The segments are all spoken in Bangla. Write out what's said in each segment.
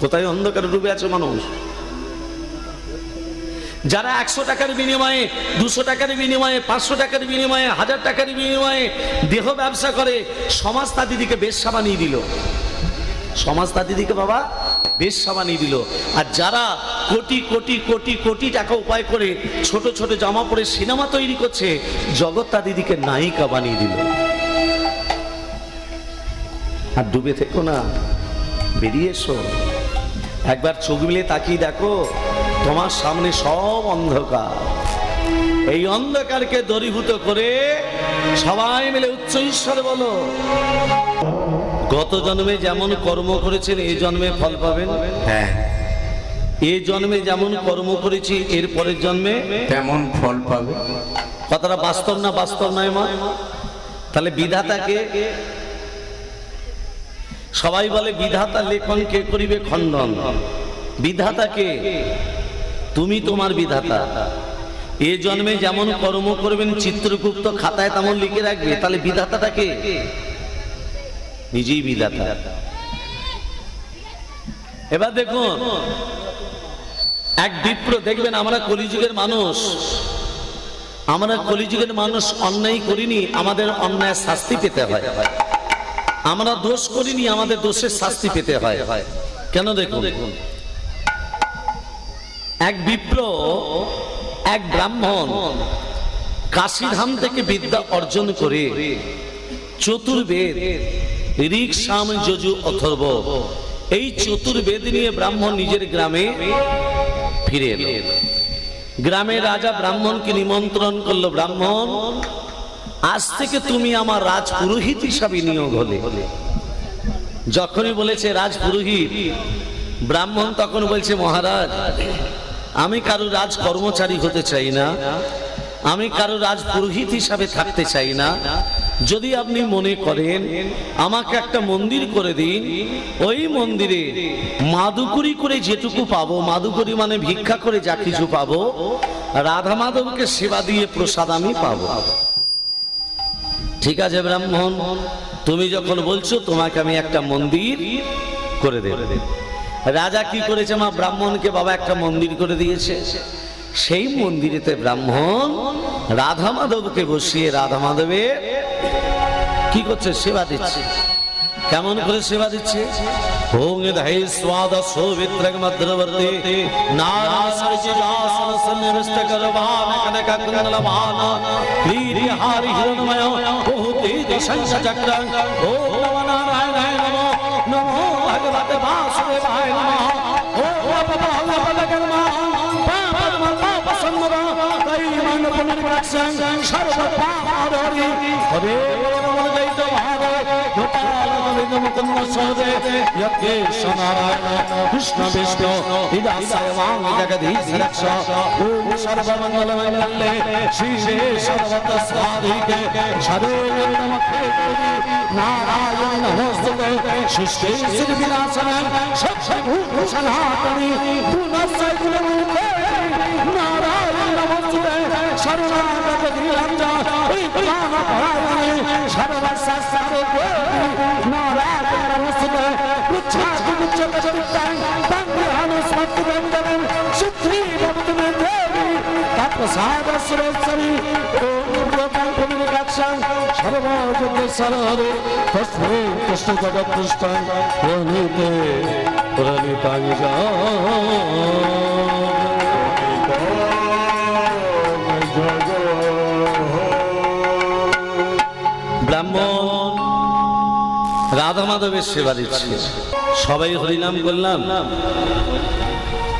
কোথায় অন্ধকারে ডুবে আছে মানুষ? যারা একশো টাকার বিনিময়ে, দুশো টাকার বিনিময়ে, পাঁচশো টাকার বিনিময়ে, হাজার টাকার বিনিময়ে দেহ ব্যবসা করে, সমাজ তাদিদিকে বেশ বানিয়ে দিল। সমাজ তাদিদিকে বাবা বেশ বানিয়ে দিল। আর যারা কোটি কোটি কোটি কোটি টাকা উপায় করে ছোট ছোট জামা পরে সিনেমা তৈরি করছে, জগৎ তাদিদিকে নায়িকা বানিয়ে দিল। আর ডুবে থেকো না, বেরিয়ে এসো। একবার চোখ মিলে তাকিয়ে দেখো তোমার সামনে সব অন্ধকার। এই অন্ধকারকে দরিভূত করে সবাই মিলে উচ্চ ঈশ্বর বলো গত জন্মে যেমন কর্ম করেছেন এই জন্মে ফল পাবেন? হ্যাঁ। এই জন্মে যেমন কর্ম করেছি এর পরের জন্মে তেমন ফল পাবে। কথাটা বাস্তব না বাস্তব নয় মা? তাহলে বিধাতাকে সবাই বলে, বিধাতা লেখন কে করিবে খণ্ডন? বিধাতাকে তুমি তোমার বিধাতা। এ জন্মে যেমন কর্ম করবেন, চিত্রগুপ্ত খাতায় তেমন লিখে রাখবে। তাহলে বিধাতাটাকে নিজেই বিধাতা। এবার দেখুন, এক বিপ্র দেখবেন, আমরা কলিযুগের মানুষ। আমরা কলিযুগের মানুষ অন্যায় করিনি, আমাদের অন্যায় শাস্তি পেতে হয়। আমরা দোষ করিনি, আমাদের দোষের শাস্তি পেতে হয়। কেন দেখুন? দেখুন এক বিপ্র এক ব্রাহ্মণ কাশীধাম থেকে বিদ্যা অর্জন করে চতুর্বেদ ঋক সাম যজু অথর্ব, এই চতুর্বেদ নিয়ে ব্রাহ্মণ নিজের গ্রামে ফিরে এলো। গ্রামে রাজা ব্রাহ্মণকে নিমন্ত্রণ করল, ব্রাহ্মণ আজ থেকে তুমি আমার রাজ পুরোহিত হিসাবে নিয়োগ হলে। যখনই বলেছে রাজ পুরোহিত ব্রাহ্মণ তখন বলছে, মহারাজ, আমি কারও রাজ কর্মচারী হতে চাই না, আমি কারও রাজ পুরোহিত হিসাবে থাকতে চাই না। যদি আপনি মনে করেন, আমাকে একটা মন্দির করে দিন, ওই মন্দিরে মাদুকুরি করে যেটুকু পাবো, মাদুকুরি মানে ভিক্ষা করে যা কিছু পাবো, রাধা মাধবকে সেবা দিয়ে প্রসাদ আমি পাবো। ঠিক আছে, ব্রাহ্মণ? তুমি যখন বলছো, তোমাকে আমি একটা মন্দির করে দেব। রাজা কি করেছে মা? ব্রাহ্মণকে বাবা একটা মন্দির করে দিয়েছে। সেই মন্দিরেতে ব্রাহ্মণ রাধা মাধবকে বসিয়ে রাধা মাধবের কি করছে? সেবা দিচ্ছে। কেমন করে সেবা দিচ্ছে? ওং ধৈ স্বাদ সৌমিত্রক মদ্রবর্তী নারায়ণ সন্নিবিষ্ট করবান, কনক কুণ্ডলবান ক্রীড়ি হারি হিরণময়, বহুতি নমঃ পাপ সর্ব পাপরি হরে নমো দৈত ভাবে গোপাল গোবিন্দ মুকুন্দ সদে যজ্ঞেশ নারায়ণ কৃষ্ণ, বিষ্ণু হৃদায় মাং জগদীশ, রক্ষ, ওম, সর্বমঙ্গল মঙ্গলে, শ্রী সর্বত নারায়ণ গৃহঞ্জা বিজ্ঞান পরায়ণে সর্বশাস্ত্রে নারায়ণ নমস্তে পুচ্ছাত মুচ্ছত চরিতাং বন্দেহান স্মৃতি বন্দনম সুত্রি ভবতু মে দেবী তৎপ্রসাদ সুরেশ্বরী ওম ব্রহ্মং কমিউনিকেশন প্রণীতে প্রণীতাং ব্রাহ্মণ রাধা মাধবের সেবা দিচ্ছে। সবাই হরিনাম করলাম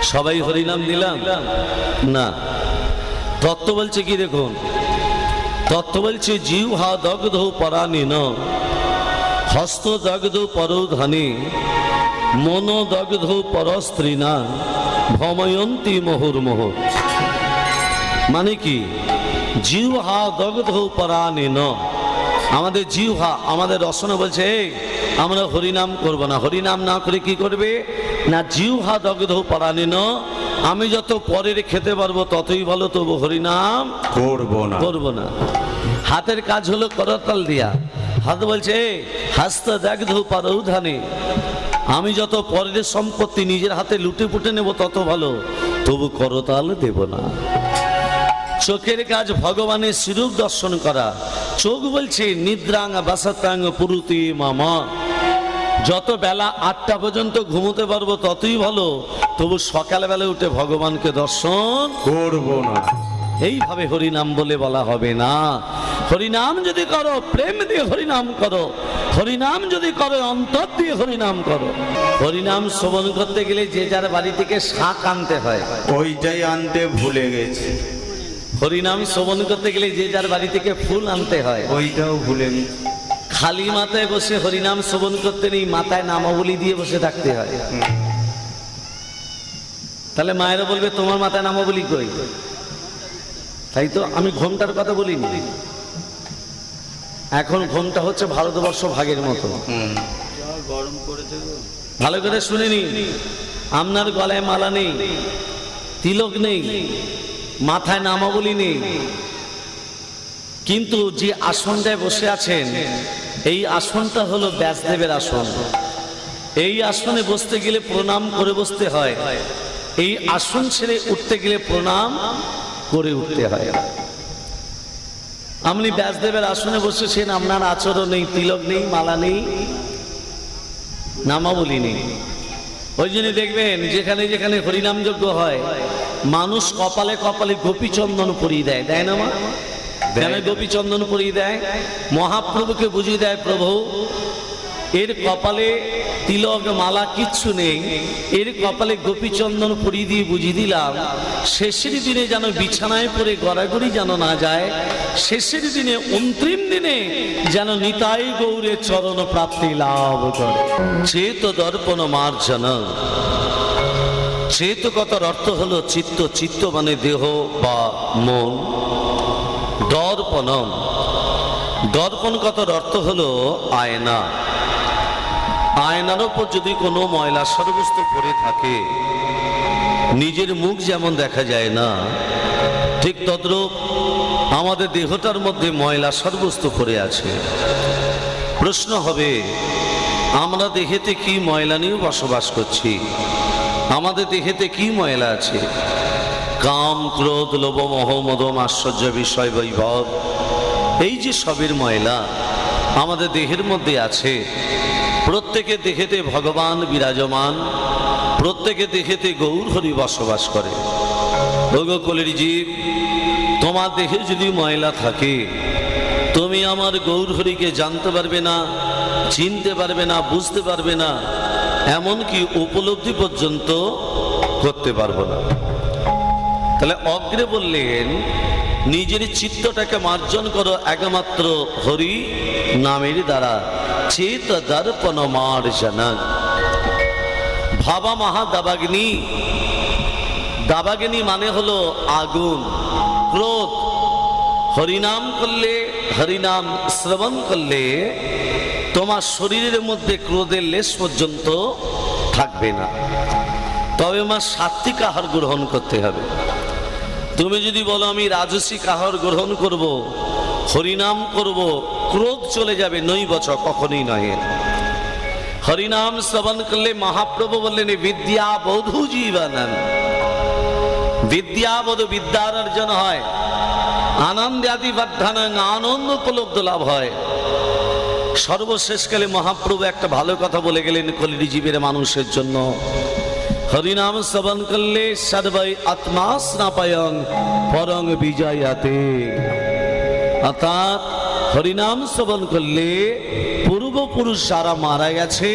সবাই হরিনাম দিলাম। না। তত্ত্ব বলছে কি দেখুন? তত্ত্ব বলছে জিউ হা দগ্ধ পরানি ন হস্ত দগ্ধ পর পরোধনে, মন দগ্ধ পরস্ত্রী না ভময়ন্তী মুহুর্মুহ। মানে কি? জিউ হা দগ্ধ পরাণে ন আমাদের জিহ্বা আমাদের রসনা বলছে এই আমরা হরিনাম করব না। হরিনাম না করে কি করবে? না জিহ্বা দগ্ধ পরাণে ন আমি যত পরের খেতে পারব ততই ভালো তবু হরিনাম করব না। করব না। হাতের কাজ হলো করতাল দিয়া। হাত বলছে "এই, হস্ত দগ্ধ পরৌধানে আমি যত পরের সম্পত্তি নিজের হাতে লুটে পুটে নেব তত ভালো তবু করতাল দেব না। চোখের কাজ ভগবানের শিরূপ দর্শন করা চোখ বলছে নিদ্রাং বাসাতাং পুরুতি মামা। যত বেলা আটটা পর্যন্ত ঘুমোতে পারব ততই ভালো। তবু সকালবেলা উঠে ভগবানকে দর্শন করব না। এইভাবে হরিনাম বলে বলা হবে না। হরিনাম যদি করো প্রেম দিয়ে হরিনাম করো। হরিনাম যদি করো অন্তর দিয়ে হরিনাম করো। হরিনাম শ্রবণ করতে গেলে যে যার বাড়ি থেকে শাক আনতে হয়। ওইটাই আনতে ভুলে গেছি। হরিনাম শ্রবণ করতে গেলে যে যার বাড়ি থেকে ফুল আনতে হয়। ওইটাও ভুলে গেছি খালি মাথায় বসে হরিনাম শ্রবণ করতে নেই মাথায় নামাবলি দিয়ে বসে থাকতে হয়। তাহলে মায়েরা বলবে তোমার মাথায় নামাবলি কই? তাই তো আমি ঘোমটার কথা বলিনি। এখন ঘোমটা হচ্ছে ভারতবর্ষ ভাগের মতো। ভালো করে শুনে নি। আপনার গলায় মালা নেই তিলক নেই মাথায় নামাবলি নেই। কিন্তু যে আসনটায় বসে আছেন, এই আসনটা হলো ব্যাসদেবের আসন। এই আসনে বসতে গেলে প্রণাম করে বসতে হয়। এই আসন ছেড়ে উঠতে গেলে প্রণাম করে উঠতে হয়। আপনি ব্যাসদেবের আসনে বসেছেন আপনার আচরণ নেই, তিলক নেই, মালা নেই, নামাবলি নেই। ওই জন্য দেখবেন, যেখানে যেখানে হরিনাম যজ্ঞ হয় মানুষ কপালে কপালে গোপীচন্দন পরিয়ে দেয় দেয় না মা? কেন গোপীচন্দন পরিয়ে দেয়? মহাপ্রভুকে বুঝিয়ে দেয় প্রভু এর কপালে তিলক মালা কিচ্ছু নেই। এর কপালে গোপীচন্দন পরিয়ে দিয়ে বুঝিয়ে দিলাম শেষের দিনে যেন বিছানায় পড়ে গড়াগড়ি যেন না যায় শেষের দিনে অন্তিম দিনে যেন নিতাই গৌরের চরণ প্রাপ্তি লাভ করে। চেত দর্পণ মার্জন। চেতকতার অর্থ হলো চিত্ত চিত্ত মানে দেহ বা মন। দর্পণম। দর্পণ কথার অর্থ হল আয়না। আয়নার ওপর যদি কোনো ময়লা সর্বস্ত পড়ে থাকে, নিজের মুখ যেমন দেখা যায় না, ঠিক তদ্রূপ আমাদের দেহটার মধ্যে ময়লা সর্বস্ত পড়ে আছে। প্রশ্ন হবে, আমরা দেহেতে কি ময়লা নিয়ে বসবাস করছি? আমাদের দেহেতে কি ময়লা আছে? কাম, ক্রোধ, লোভ, মোহ, মদম, আশ্চর্য বিষয়, বৈভব। এই যে সবের ময়লা আমাদের দেহের মধ্যে আছে, প্রত্যেকে দেহেতে ভগবান বিরাজমান, প্রত্যেকে দেহেতে গৌর হরি বসবাস করে। ভোগকলির জীব, তোমার দেহে যদি ময়লা থাকে, তুমি আমার গৌর হরিকে জানতে পারবে না, চিনতে পারবে না, বুঝতে পারবে না এমনকি উপলব্ধি পর্যন্ত করতে পারব না। তাহলে অগ্রে বললেন, নিজের চিত্তটাকে মার্জন করো একমাত্র হরি নামের দ্বারা। চেত দর্পণ মার্জনা ভাবা মহা দাবাগ্নি। দাবাগ্নি মানে হলো আগুন, ক্রোধ। হরিনাম করলে, হরিনাম শ্রবণ করলে তোমার শরীরের মধ্যে ক্রোধের লেশ পর্যন্ত থাকবে না। তবে মা সাত্বিক আহার গ্রহণ করতে হবে। তুমি যদি বলো, আমি রাজসিক আহার গ্রহণ করব, হরিনাম করব, ক্রোধ চলে যাবে, নই বছর, কখনই নয় হরিনাম শ্রবণ করলে মহাপ্রভু বললেন, বিদ্যা বধু জীবনম। বিদ্যাবোধ বিদ্যার অর্জন হয়। আনন্দ আদি বর্ধনাং আনন্দ উপলব্ধ লাভ হয়। সর্বশেষকালে মহাপ্রভু একটা ভালো কথা বলে গেলেন কলির জীবের মানুষের জন্য। হরিনাম শ্রবণ করলে সর্বই আত্মা স্নাপায়ং পরং বিজয়াতে। অর্থাৎ হরিনাম শ্রবণ করলে পূর্বপুরুষ যারা মারা গেছে,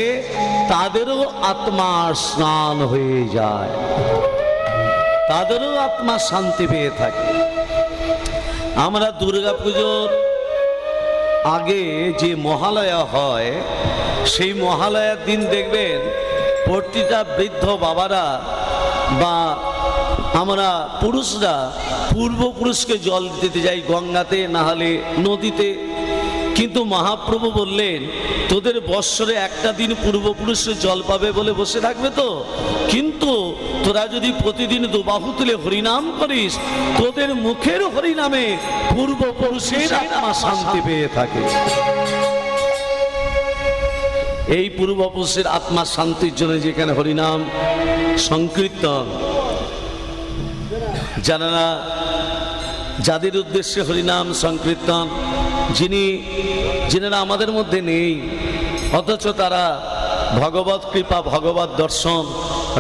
তাদেরও আত্মা স্নান হয়ে যায়। তাদেরও আত্মা শান্তি পেয়ে থাকে। আমরা দুর্গা পুজোর আগে যে মহালয়া হয়, সেই মহালয়ার দিন দেখবেন প্রতিটা বৃদ্ধ বাবারা বা আমরা পুরুষরা পূর্বপুরুষকে জল দিতে যাই গঙ্গাতে না হলে নদীতে। কিন্তু মহাপ্রভু বললেন, তোদের বৎসরে একটা দিন পূর্বপুরুষের জল পাবে বলে বসে থাকবে তো। কিন্তু তোরা যদি প্রতিদিন দুবাহু তুলে হরিনাম করিস, তোদের মুখের হরিনামে পূর্বপুরুষের আত্মা শান্তি পেয়ে থাকে। এই পূর্বপুরুষের আত্মা শান্তির জন্য যেখানে হরিনাম সংকীর্তন যারা যাদের উদ্দেশ্যে হরিনাম সংকীর্তন যিনি, যিনারা আমাদের মধ্যে নেই, অথচ তারা ভগবত কৃপা, ভগবত দর্শন,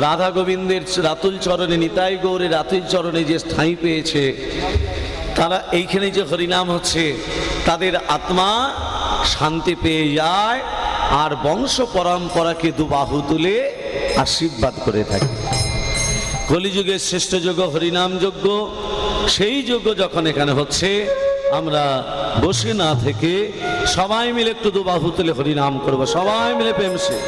রাধা গোবিন্দের রাতুল চরণে, নিতাই গৌরের রাতুল চরণে যে স্থায়ী পেয়েছে, তারা এইখানে যে হরিনাম হচ্ছে, তাদের আত্মা শান্তি পেয়ে যায় আর বংশ পরম্পরাকে দুবাহু তুলে আশীর্বাদ করে থাকে। কলিযুগের শ্রেষ্ঠ যজ্ঞ হরিনাম যজ্ঞ সেই যজ্ঞ যখন এখানে হচ্ছে, আমরা বসে না থেকে সবাই মিলে একটু দুবাহু তুলে হরিনাম করব। সবাই মিলে প্রেমসে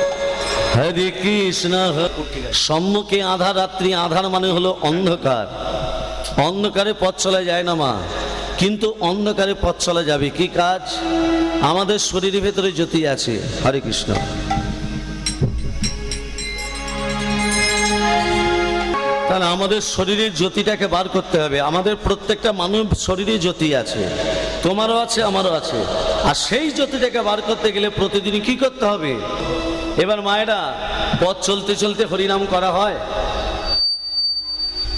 হরে কৃষ্ণ সম্মুখে আধার রাত্রি, আধার মানে হলো অন্ধকার। অন্ধকারে পথ চলা যায় না মা। কিন্তু অন্ধকারে পথ চলা যাবে। কি কাজ? আমাদের শরীরের ভেতরে জ্যোতি আছে। হরে কৃষ্ণ। তাহলে আমাদের শরীরের জ্যোতিটাকে বার করতে হবে। আমাদের প্রত্যেকটা মানুষ শরীরে জ্যোতি আছে। তোমারও আছে আমারও আছে। আর সেই জ্যোতিটাকে বার করতে গেলে প্রতিদিন কি করতে হবে? এবার মায়েরা পথ চলতে চলতে হরিনাম করা হয়।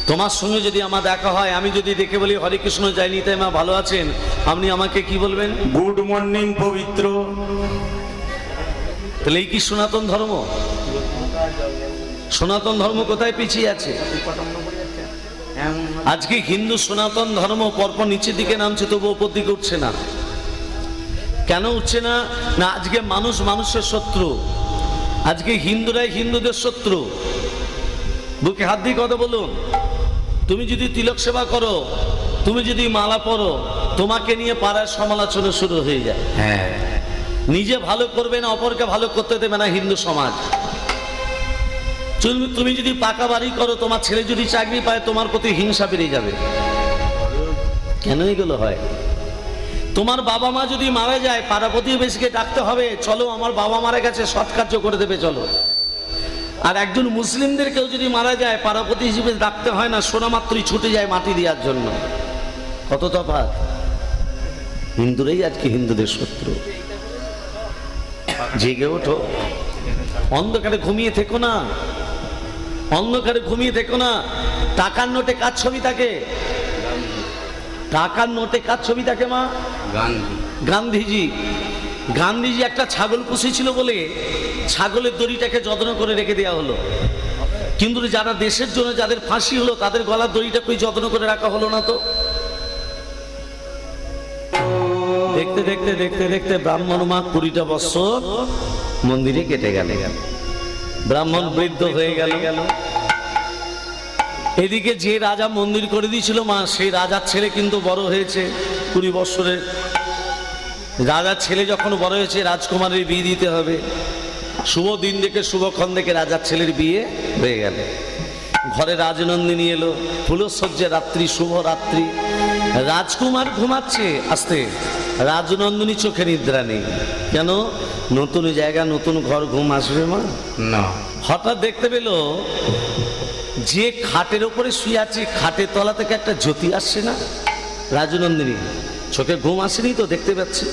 তোমার সঙ্গে যদি আমার দেখা হয় আমি যদি দেখে বলি হরে কৃষ্ণ যাইনি তাই মা ভালো আছেন? আপনি আমাকে কি বলবেন? গুড মর্নিং পবিত্র। তাহলে এই কি সনাতন ধর্ম? সনাতন ধর্ম কোথায় পিছিয়ে আছে? আজকে হিন্দু সনাতন ধর্ম পরপর নিচের দিকে নামছে তবু ওপর দিকে উঠছে না। কেন উঠছে না? না আজকে মানুষ মানুষের শত্রু। আজকে হিন্দুরাই হিন্দুদের শত্রু। বুকে হাত দিয়ে কথা বলুন। তুমি যদি তিলক সেবা করো তুমি যদি মালা পরো তোমাকে নিয়ে পাড়ায় সমালোচনা শুরু হয়ে যায়। হ্যাঁ। নিজে ভালো করবে না অপরকে ভালো করতে দেবে না হিন্দু সমাজ। তুমি- যদি পাকা বাড়ি করো, তোমার ছেলে যদি চাকরি পায়, তোমার প্রতি হিংসা বেড়ে যাবে। কেন এগুলো হয়? তোমার বাবা মা যদি মারা যায়, পাড়া প্রতিবেশীকে ডাকতে হবে, চলো, আমার বাবা মারা গেছে, সৎ কার্য করে দেবে, চলো। আর একজন মুসলিমদের কেউ যদি মারা যায়, পাড়া প্রতিবেশী ডাকতে হয় না, সোনা মাত্রই ছুটে যায় মাটি দেওয়ার জন্য। কত তফাৎ? হিন্দুরাই আজকে হিন্দুদের শত্রু। জেগে ওঠো। অন্ধকারে ঘুমিয়ে থেকো না। অন্ধকারে ঘুমিয়ে থেকো না। টাকার নোটে কার ছবি থাকে? টাকার নোটে কার ছবি থাকে মা? গান্ধী। গান্ধীজি। গান্ধীজি একটা ছাগল পুষেছিল বলে ছাগলের দড়িটাকে যত্ন করে রেখে দেওয়া হলো। কিন্তু যারা দেশের জন্য যাদের ফাঁসি হলো তাদের গলার দড়িটা কই যত্ন করে রাখা হলো না তো? দেখতে দেখতে দেখতে দেখতে ব্রাহ্মণ মা কুড়িটা বছর মন্দিরে কেটে গেলে গেল। ব্রাহ্মণ বৃদ্ধ হয়ে গেল। এদিকে যে রাজা মন্দির করে দিয়েছিল মা, সেই রাজার ছেলে কিন্তু বড় হয়েছে কুড়ি বছরের রাজার ছেলে যখন বড় হয়েছে, রাজকুমারের বিয়ে দিতে হবে। শুভ দিন দেখে শুভক্ষণ দেখে রাজার ছেলের বিয়ে হয়ে গেল। ঘরে রাজনন্দিনী এলো, ফুলসজ্জে রাত্রি, শুভ রাত্রি। রাজকুমার ঘুমাচ্ছে আস্তে। রাজনন্দিনী চোখে নিদ্রা নেই। কেন? নতুন জায়গা নতুন ঘর ঘুম আসবে মা? না। হঠাৎ দেখতে পেল যে খাটের ওপরে শুয়ে আছে খাটের তলা থেকে একটা জ্যোতি আসছে না? রাজনন্দিনী চোখে ঘুম আসেনি তো দেখতে পাচ্ছি।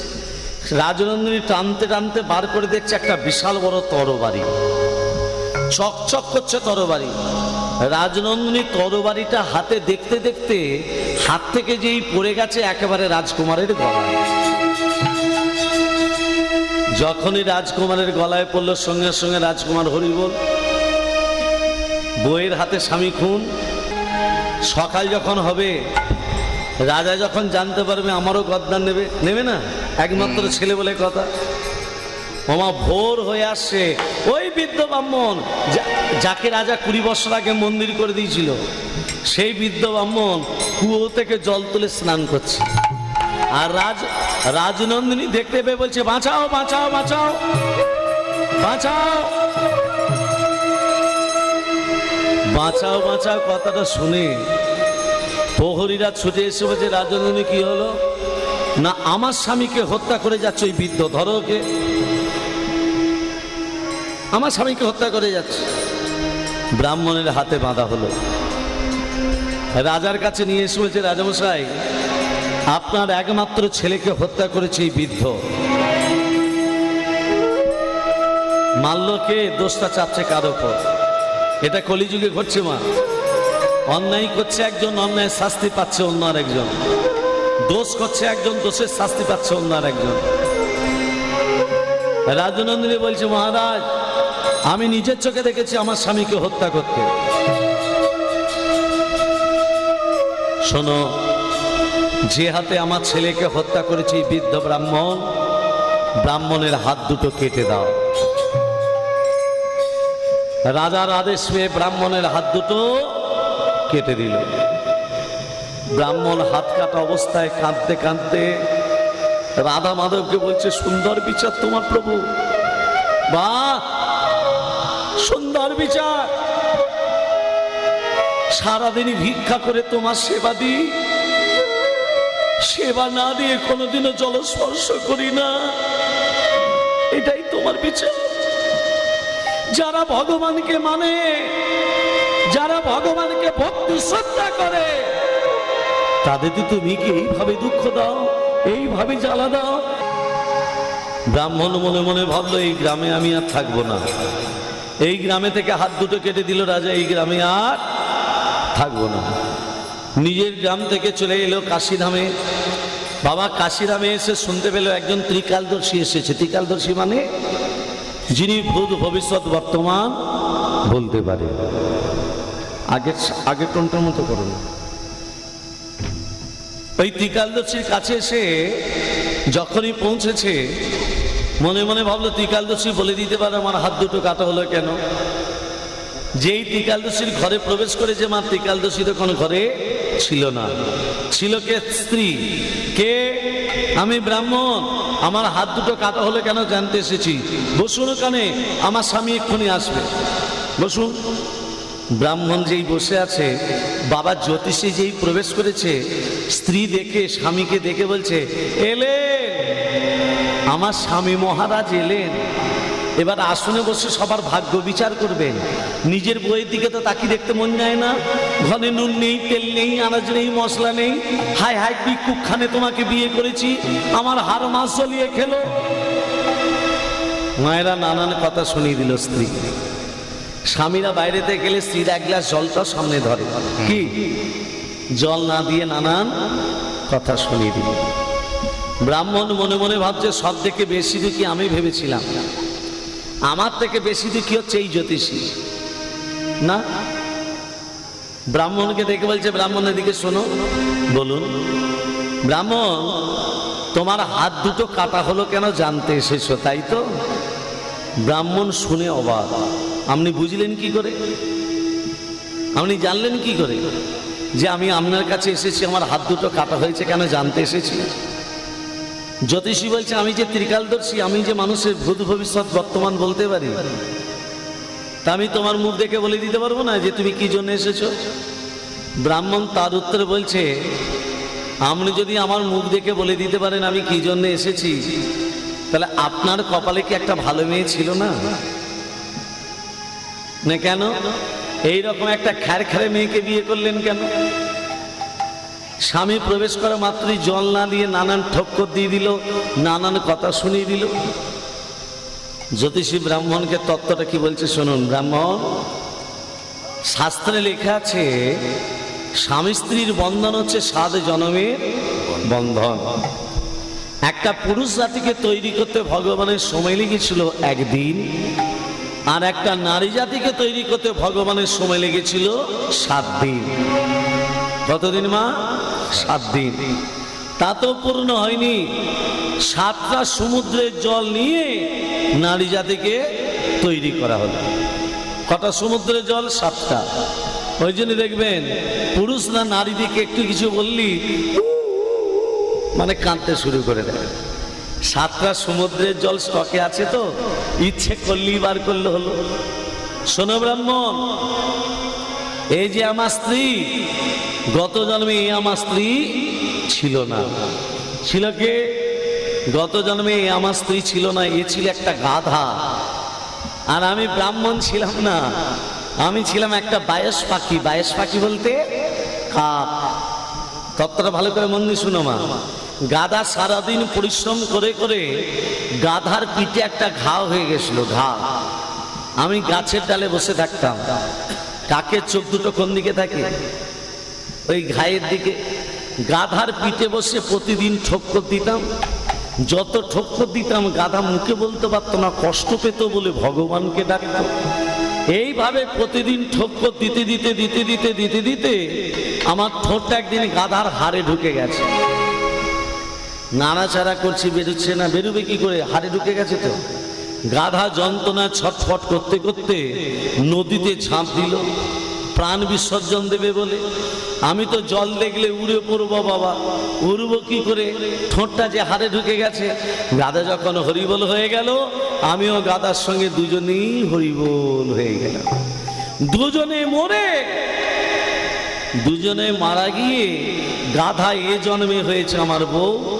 রাজনন্দিনী টানতে টানতে বার করে দেখছে একটা বিশাল বড় তরবারি। চকচক করছে তরবারি। রাজনন্দিনী তরবারিটা হাতে দেখতে দেখতে হাত থেকে যেই পড়ে গেছে একেবারে রাজকুমারের গলায়। যখনই রাজকুমারের গলায় পড়ল, সঙ্গে সঙ্গে রাজকুমার হরি বল বইয়ের হাতে স্বামী খুন। সকাল যখন হবে, রাজা যখন জানতে পারবে আমারও গদ্দান নেবে নেবে না? একমাত্র ছেলে বলে কথা। ওমা ভোর হয়ে আসছে ওই বৃদ্ধ ব্রাহ্মণ যাকে রাজা কুড়ি বছর আগে মন্দির করে দিয়েছিল, সেই বৃদ্ধ ব্রাহ্মণ কুয়ো থেকে জল তুলে স্নান করছে। আর রাজ, রাজনন্দিনী দেখতে পেয়ে বলছে, বাঁচাও বাঁচাও বাঁচাও বাঁচাও। বাঁচাও বাঁচাও কথাটা শুনে প্রহরীরা ছুটে এসে বলছে, রাজনন্দিনী, কি হলো? না, আমার স্বামীকে হত্যা করে যাচ্ছে ওই বৃদ্ধ, ধরো ওকে। আমার স্বামীকে হত্যা করে যাচ্ছে। ব্রাহ্মণের হাতে বাঁধা হলো। রাজার কাছে নিয়ে এসে বলছে, রাজামশাই, আপনার একমাত্র ছেলেকে হত্যা করেছে এই বৃদ্ধ। মাল্যকে দোষটা চাচ্ছে কার ওপর এটা কলিযুগে ঘটছে মা। অন্যায় করছে একজন, অন্যায় শাস্তি পাচ্ছে অন্য আর একজন দোষ করছে একজন, দোষের শাস্তি পাচ্ছে অন্য আর একজন রাজনন্দিনী বলছে, মহারাজ আমি নিজের চোখে দেখেছি আমার স্বামীকে হত্যা করতে। শোনো, যে হাতে আমার ছেলেকে হত্যা করেছে বৃদ্ধ ব্রাহ্মণ, ব্রাহ্মণের হাত দুটো কেটে দাও। রাজার আদেশ পেয়ে ব্রাহ্মণের হাত দুটো কেটে দিল। ব্রাহ্মণ হাত কাটা অবস্থায় কাঁদতে কাঁদতে রাধা মাধবকে বলছে, সুন্দর বিচার তোমার প্রভু। বা সুন্দর বিচার। সারাদিনই ভিক্ষা করে তোমার সেবা দিই। সেবা না দিয়ে কোনোদিনও জলস্পর্শ করি না। এটাই তোমার বিচার। যারা ভগবানকে মানে যারা ভগবানকে ভক্তি শ্রদ্ধা করে তাদেরকে তুমি কি এইভাবে দুঃখ দাও, এইভাবে জ্বালা দাও? ব্রাহ্মণ মনে মনে ভাবলো, এই গ্রামে আমি আর থাকব না। এই গ্রামে থেকে হাত দুটো কেটে দিল রাজা, এই গ্রামে আর থাকব না। নিজের গ্রাম থেকে চলে এলো কাশিধামে। বাবা কাশিধামে এসে শুনতে পেল একজন ত্রিকালদর্শী এসেছে। ত্রিকালদর্শী মানে যিনি ভূত ভবিষ্যৎ বর্তমান বলতে পারে। আগের আগের টনটার মতো করুন ওই ত্রিকালদর্শীর কাছে এসে যখনই পৌঁছেছে মনে মনে ভাবলো, ত্রিকালদশী বলে দিতে পারে, আমার হাত দুটো কাটা হলো কেন? যেই ত্রিকালদর্শীর ঘরে প্রবেশ করেছে, মা ত্রিকালদর্শী তখন ঘরে ছিল না। ছিল কে? স্ত্রী। কে? আমি ব্রাহ্মণ। আমার হাত দুটো কাটা হলো কেন জানতে এসেছি। বসুন ওখানে, আমার স্বামী এক্ষুনি আসবে। বসুন। ব্রাহ্মণ যেই বসে আছে, বাবা জ্যোতিষী যেই প্রবেশ করেছে, স্ত্রী দেখে, স্বামীকে দেখে বলছে, এলে আমার স্বামী মহারাজ এলেন। এবার আসনে বসে সবার ভাগ্য বিচার করবেন। নিজের বইয়ের দিকে তো তাকি দেখতে মন যায় না। ঘরে নুন নেই, তেল নেই, আনাজ নেই, মশলা নেই। হাই হাই বিক্ষুকখানে তোমাকে বিয়ে করেছি। আমার হার মাস জ্বলিয়ে খেলো। মায়েরা নানান কথা শুনিয়ে দিল স্ত্রী। স্বামীরা বাইরেতে গেলে স্ত্রীর এক গ্লাস জলটা সামনে ধরে। কি? জল না দিয়ে নানান কথা শুনিয়ে দিল। ব্রাহ্মণ মনে মনে ভাবছে, সব থেকে বেশি দুঃখী আমি ভেবেছিলাম। আমার থেকে বেশি দুঃখী হচ্ছে এই জ্যোতিষী। না? ব্রাহ্মণকে দেখে বলছে ব্রাহ্মণের দিকে শোনো। বলুন, ব্রাহ্মণ, তোমার হাত দুটো কাটা হলো কেন জানতে এসেছ, তাই তো? ব্রাহ্মণ শুনে অবাক। আপনি বুঝলেন কি করে? আপনি জানলেন কি করে যে আমি আপনার কাছে এসেছি, আমার হাত দুটো কাটা হয়েছে কেন জানতে এসেছি? জ্যোতিষী বলছে, আমি যে ত্রিকালদর্শী, আমি যে মানুষের ভূত ভবিষ্যৎ বর্তমান বলতে পারি, তা আমি তোমার মুখ দেখে বলে দিতে পারব না যে তুমি কি জন্য এসেছ? ব্রাহ্মণ তার উত্তরে বলছে, আপনি যদি আমার মুখ দেখে বলে দিতে পারেন আমি কি জন্য এসেছি, তাহলে আপনার কপালে কি একটা ভালো মেয়ে ছিল না? না কেন? এই রকম একটা খ্যার খ্যারে মেয়েকে বিয়ে করলেন কেন? স্বামী প্রবেশ করা মাত্রই জল না দিয়ে নানান ঠক্কর দিয়ে দিল, নানান কথা শুনিয়ে দিল। জ্যোতিষী ব্রাহ্মণকে তত্ত্বটা কি বলছে শুনুন। ব্রাহ্মণ, শাস্ত্রে লেখা আছে, স্বামী স্ত্রীর বন্ধন হচ্ছে সাত জনমের বন্ধন। একটা পুরুষ জাতিকে তৈরি করতে ভগবানের সময় লেগেছিল একদিন, আর একটা নারী জাতিকে তৈরি করতে ভগবানের সময় লেগেছিল সাত দিন। কতদিন মা? সাত দিন। তা তো পূর্ণ হয়নি। সাতটা সমুদ্রের জল নিয়ে নারী জাতিকে তৈরি করা হলো। কটা সমুদ্রের জল? সাতটা। ওই জন্য দেখবেন, পুরুষ না নারী দিকে একটু কিছু বললি মানে কাঁদতে শুরু করে দেয়। সাতটা সমুদ্রের জল স্টকে আছে তো, ইচ্ছে করলেই বার করলে হলো। শোনো ব্রাহ্মণ, এই যে আমার স্ত্রী গত জন্মে এই আমার স্ত্রী ছিল না। ছিল কে? গত জন্মে এই আমার স্ত্রী ছিল না, এ ছিল একটা গাধা। আর আমি ব্রাহ্মণ ছিলাম না। আমি ছিলাম একটা বায়স পাখি। বায়স পাখি বলতে কাক। তত্ত্বটা ভালো করে মন দিয়ে শুনো মা। গাধা সারাদিন পরিশ্রম করে করে গাধার পিঠে একটা ঘা হয়ে গেছিল, ঘা। আমি গাছের ডালে বসে থাকতাম। কাকের চোখ দুটো কোন দিকে থাকে? ওই ঘায়ের দিকে গাধার পিঠে বসে প্রতিদিন ঠক্কর দিতাম। যত ঠক্কর দিতাম, গাধা মুখে বলতে পারতো না, কষ্ট পেত বলে ভগবানকে ডাকতো। এইভাবে প্রতিদিন ঠক্কর দিতে দিতে দিতে দিতে দিতে দিতে আমার ঠোঁটটা একদিন গাধার হাড়ে ঢুকে গেছে। নাড়াচাড়া করছি, বেরোচ্ছে না, বেরোবে কি করে? হাড়ে ঢুকে গেছে তো। গাধা যন্ত্রণা ছটফট করতে করতে নদীতে ঝাঁপ দিল। প্রাণ বিসর্জন দেবে বলে। আমি তো জল দেখলে উড়ে পড়ব বাবা। উড়ব কি করে? ঠোঁটটা যে হাড়ে ঢুকে গেছে। গাধা যখন হরিবল হয়ে গেল, আমিও গাদার সঙ্গে দুজনেই হরিবল হয়ে গেলাম। দুজনে মরে। দুজনে মারা গিয়ে গাধা এ জন্মে হয়েছে আমার বউ।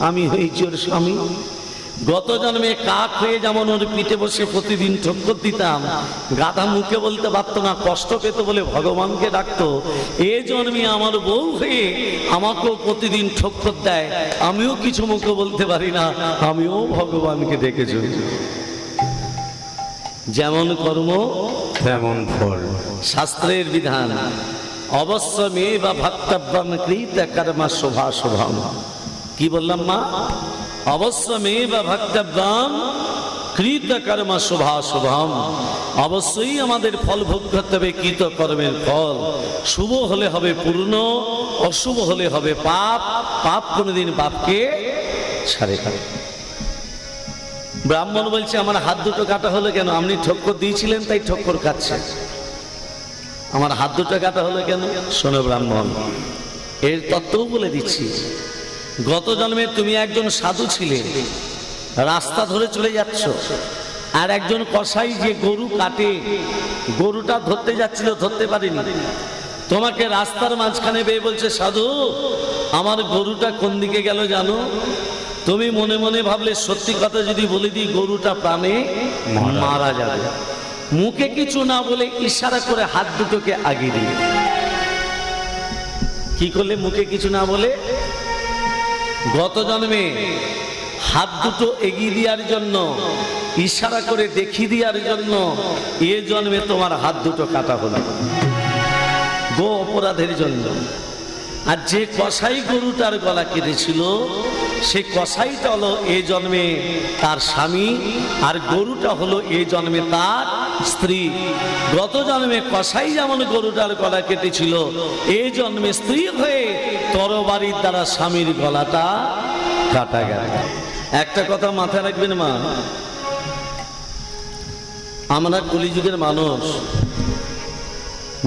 আমি হয়েছি ওর স্বামী। গত জন্মে কাক হয়ে যেমন ওর পিঠে বসে প্রতিদিন ঠক্কর দিতাম গাধা মুখে বলতে পারতো না কষ্ট পেত বলে ভগবানকে ডাকতো। এ জন্মে আমার বউ হয়ে আমাকেও প্রতিদিন ঠক্কর দেয় আমিও কিছু মুখে বলতে পারি না আমিও ভগবানকে ডেকে চলি যেমন কর্ম তেমন ফল। শাস্ত্রের বিধান অবশ্য মেয়ে বা ভক্তব্যম কৃত কর্মা শোভা শোভাম। কি বললাম মা? অবশ্য মেয়ে বা ভক্তব্যম কৃত কর্ম শোভা শোভাম অবশ্যই আমাদের ফল ভোগ করতে হবে কৃত কর্মের ফল। শুভ হলে হবে পূর্ণ, অশুভ হলে হবে পাপ। পাপ কোনোদিন পাপকে ছাড়ে পারে ব্রাহ্মণ বলছে, আমার হাত দুটো কাটা হলো কেন? আপনি ঠক্কর দিয়েছিলেন, তাই ঠক্কর কাটছে আমার হাত দুটো কাটা হলো কেন? শোনো ব্রাহ্মণ, এর তত্ত্বও বলে দিচ্ছি। গত জন্মে তুমি একজন সাধু ছিলে। রাস্তা ধরে চলে যাচ্ছ। আর একজন কসাই যে গরু কাটে, গরুটা ধরতে যাচ্ছিল, ধরতে পারিনি। তোমাকে রাস্তার মাঝখানে বেয়ে বলছে, সাধু, আমার গরুটা কোন দিকে গেল জানো? তুমি মনে মনে ভাবলে, সত্যি কথা যদি বলে দিই, গরুটা প্রাণে মারা যাবে। মুখে কিছু না বলে ইশারা করে হাত দুটোকে আগিয়ে দিলে। কি করলে মুখে কিছু না বলে? গত জন্মে হাত দুটো এগিয়ে দেওয়ার জন্য, ইশারা করে দেখিয়ে দেওয়ার জন্য এ জন্মে তোমার হাত দুটো কাটা হলো। গো অপরাধের জন্য। আর যে কসাই গরুটার গলা কেটেছিল, সে কসাইটা হলো এ জন্মে তার স্বামী, আর গরুটা হলো এ জন্মে তার স্ত্রী, গত জন্মে কসাই যেমন গরুটার গলা কেটেছিল, এ জন্মে স্ত্রী হয়ে তরবারির দ্বারা স্বামীর গলাটা কাটা গেল। একটা কথা মাথায় রাখবেন মা, আমরা কলিযুগের মানুষ,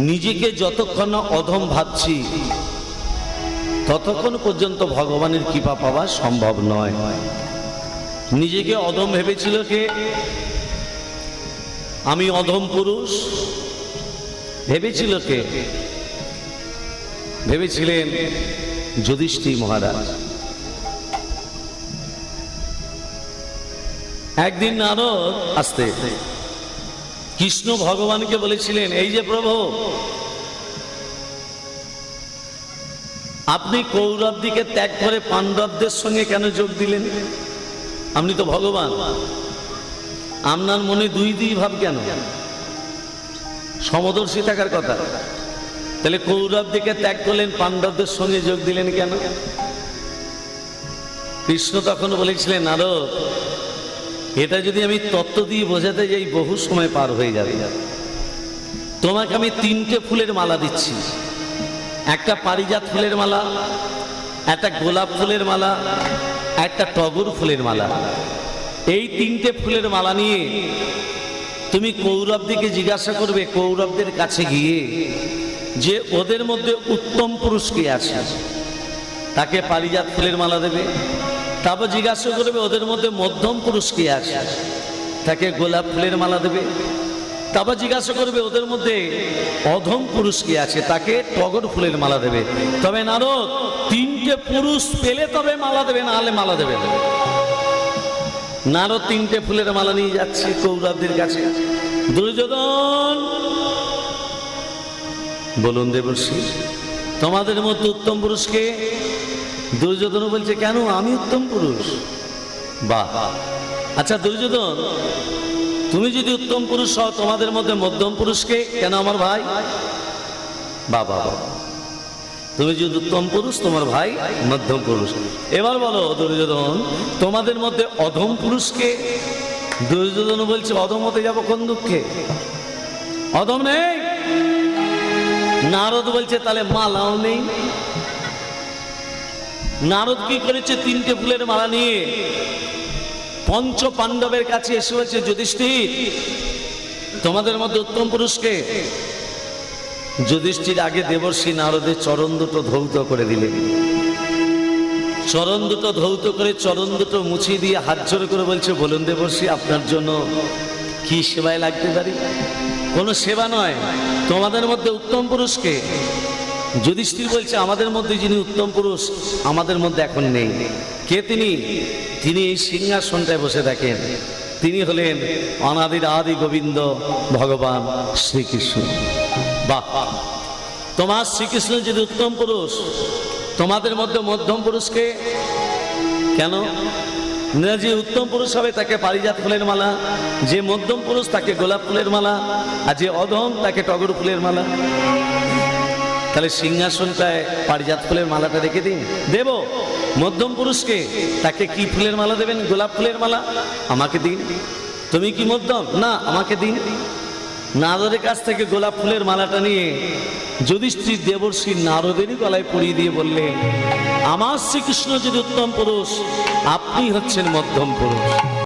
নিজেকে যতক্ষণ না অধম ভাবছি, ততক্ষণ পর্যন্ত ভগবানের কৃপা পাওয়া সম্ভব নয়। নিজেকে অধম ভেবেছিল কে? আমি অধম পুরুষ। ভেবেছিল কে? ভেবেছিলেন যুধিষ্ঠির মহারাজ। একদিন নারদ আসতে কৃষ্ণ ভগবানকে বলেছিলেন, এই যে প্রভু, আপনি কৌরবদিকে ত্যাগ করে পাণ্ডবদের সঙ্গে কেন যোগ দিলেন? আপনি তো ভগবান। আপনার মনে দুই দুই ভাব কেন? সমদর্শী থাকার কথা। তাহলে কৌরব দিকে ত্যাগ করলেন, পাণ্ডবদের সঙ্গে যোগ দিলেন কেন? কৃষ্ণ তখন বলেছিলেন আরও এটা যদি আমি তত্ত্ব দিয়ে বোঝাতে যাই, বহু সময় পার হয়ে যাবে। তোমাকে আমি তিনটে ফুলের মালা দিচ্ছি। একটা পারিজাত ফুলের মালা, একটা গোলাপ ফুলের মালা, একটা টগর ফুলের মালা। এই তিনটে ফুলের মালা নিয়ে তুমি কৌরবদিকে জিজ্ঞাসা করবে, কৌরবদের কাছে গিয়ে যে ওদের মধ্যে উত্তম পুরুষ কে আছে? তাকে পারিজাত ফুলের মালা দেবে। তারপর জিজ্ঞাসা করবে, ওদের মধ্যে মধ্যম পুরুষ কে আছে? তাকে গোলাপ ফুলের মালা দেবে। তারপর জিজ্ঞাসা করবে, ওদের মধ্যে অধম পুরুষ কি আছে? তাকে টগর ফুলের মালা দেবে। তবে নারদ, তিনটে পুরুষ পেলে তবে মালা দেবে, না হলে মালা দেবে না। নারদ তিনটে ফুলের মালা নিয়ে যাচ্ছে কৌরবদের কাছে। দুর্যোধন! বলুন দেবর্ষি, তোমাদের মধ্যে উত্তম পুরুষকে দুর্যোধন বলছে কেন? আমি উত্তম পুরুষ। বাহ। আচ্ছা দুর্যোধন, তুমি যদি উত্তম পুরুষ হও, তোমাদের মধ্যে মধ্যম পুরুষকে কেন আমার ভাই? বাবা বাবা তুমি যদি উত্তম পুরুষ, তোমার ভাই মধ্যম পুরুষ। এবার বলো, দুর্যোধন, তোমাদের মধ্যে অধম পুরুষকে? দুর্যোধন বলছে, অধম হতে যাব কোন দুঃখে? অধম নেই। নারদ বলছে, তাহলে মালাও নেই। নারদ কি করেছে? তিনটে ফুলের মালা নিয়ে পঞ্চ পাণ্ডবের কাছে এসে হয়েছে যুধিষ্ঠির, তোমাদের মধ্যে উত্তম পুরুষকে? যুধিষ্ঠির আগে দেবর্ষী নারদের চরণ দুটো ধৌত করে দিলেন। চরণ দুটো ধৌত করে চরণ দুটো মুছিয়ে দিয়ে হাত জোরে করে বলছে, বলুন দেবর্ষী, আপনার জন্য কি সেবায় লাগতে পারি? কোনো সেবা নয়। তোমাদের মধ্যে উত্তম পুরুষকে। যুধিষ্ঠির বলছে, আমাদের মধ্যে যিনি উত্তম পুরুষ, আমাদের মধ্যে এখন নেই। কে তিনি? তিনি এই সিংহাসনটায় বসে থাকেন। তিনি হলেন অনাদির আদি গোবিন্দ ভগবান শ্রীকৃষ্ণ। বাহ। তোমার শ্রীকৃষ্ণ যদি উত্তম পুরুষ, তোমাদের মধ্যে মধ্যম পুরুষকে কেন? যে উত্তম পুরুষ হবে, তাকে পারিজাত ফুলের মালা, যে মধ্যম পুরুষ তাকে গোলাপ ফুলের মালা, আর যে অধম তাকে টগর ফুলের মালা। তাহলে সিংহাসনটায় পারিজাত ফুলের মালাটা রেখে দিন। দেব, মধ্যম পুরুষকে তাকে কি ফুলের মালা দেবেন? গোলাপ ফুলের মালা? আমাকে দিন। তুমি কি মধ্যম? না, আমাকে দিন। নারদের কাছ থেকে গোলাপ ফুলের মালাটা নিয়ে যুধিষ্ঠির দেবর্ষী নারদেরই গলায় পরিয়ে দিয়ে বললেন আমার শ্রীকৃষ্ণ যদি উত্তম পুরুষ আপনি হচ্ছেন মধ্যম পুরুষ।